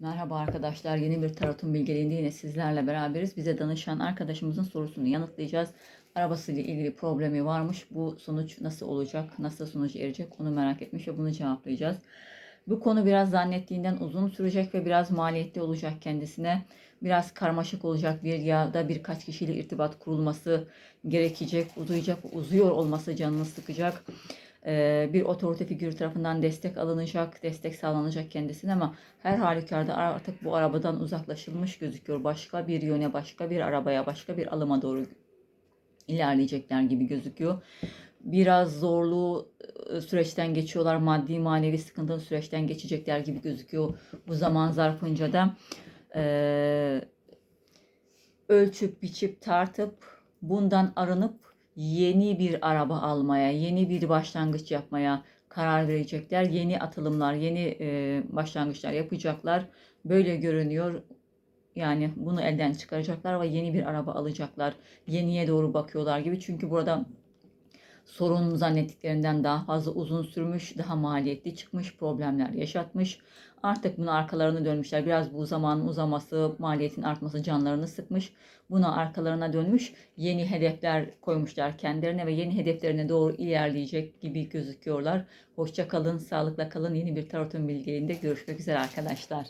Merhaba arkadaşlar. Yeni bir tarotun bilgeliğinde yine sizlerle beraberiz. Bize danışan arkadaşımızın sorusunu yanıtlayacağız. Arabasıyla ilgili problemi varmış. Bu sonuç nasıl olacak? Nasıl sonuç erecek? Onu merak etmiş ve bunu cevaplayacağız. Bu konu biraz zannettiğinden uzun sürecek ve biraz maliyetli olacak kendisine. Biraz karmaşık olacak bir ya da birkaç kişiyle irtibat kurulması gerekecek. Uzayacak, uzuyor olması canını sıkacak. Ee, bir otorite figürü tarafından destek alınacak, destek sağlanacak kendisine ama her halükarda artık bu arabadan uzaklaşılmış gözüküyor. Başka bir yöne, başka bir arabaya, başka bir alıma doğru ilerleyecekler gibi gözüküyor. Biraz zorlu e, süreçten geçiyorlar. Maddi manevi sıkıntılı süreçten geçecekler gibi gözüküyor. Bu zaman zarfınca da e, ölçüp biçip tartıp bundan arınıp yeni bir araba almaya, yeni bir başlangıç yapmaya karar verecekler. Yeni atılımlar, yeni e, başlangıçlar yapacaklar. Böyle görünüyor. Yani bunu elden çıkaracaklar ve yeni bir araba alacaklar. Yeniye doğru bakıyorlar gibi. Çünkü burada sorun zannettiklerinden daha fazla uzun sürmüş, daha maliyetli çıkmış, problemler yaşatmış. Artık bunu arkalarına dönmüşler. Biraz bu zamanın uzaması, maliyetin artması canlarını sıkmış. Buna arkalarına dönmüş. Yeni hedefler koymuşlar kendilerine ve yeni hedeflerine doğru ilerleyecek gibi gözüküyorlar. Hoşça kalın, sağlıkla kalın. Yeni bir tarotun bilgeliğinde görüşmek üzere arkadaşlar.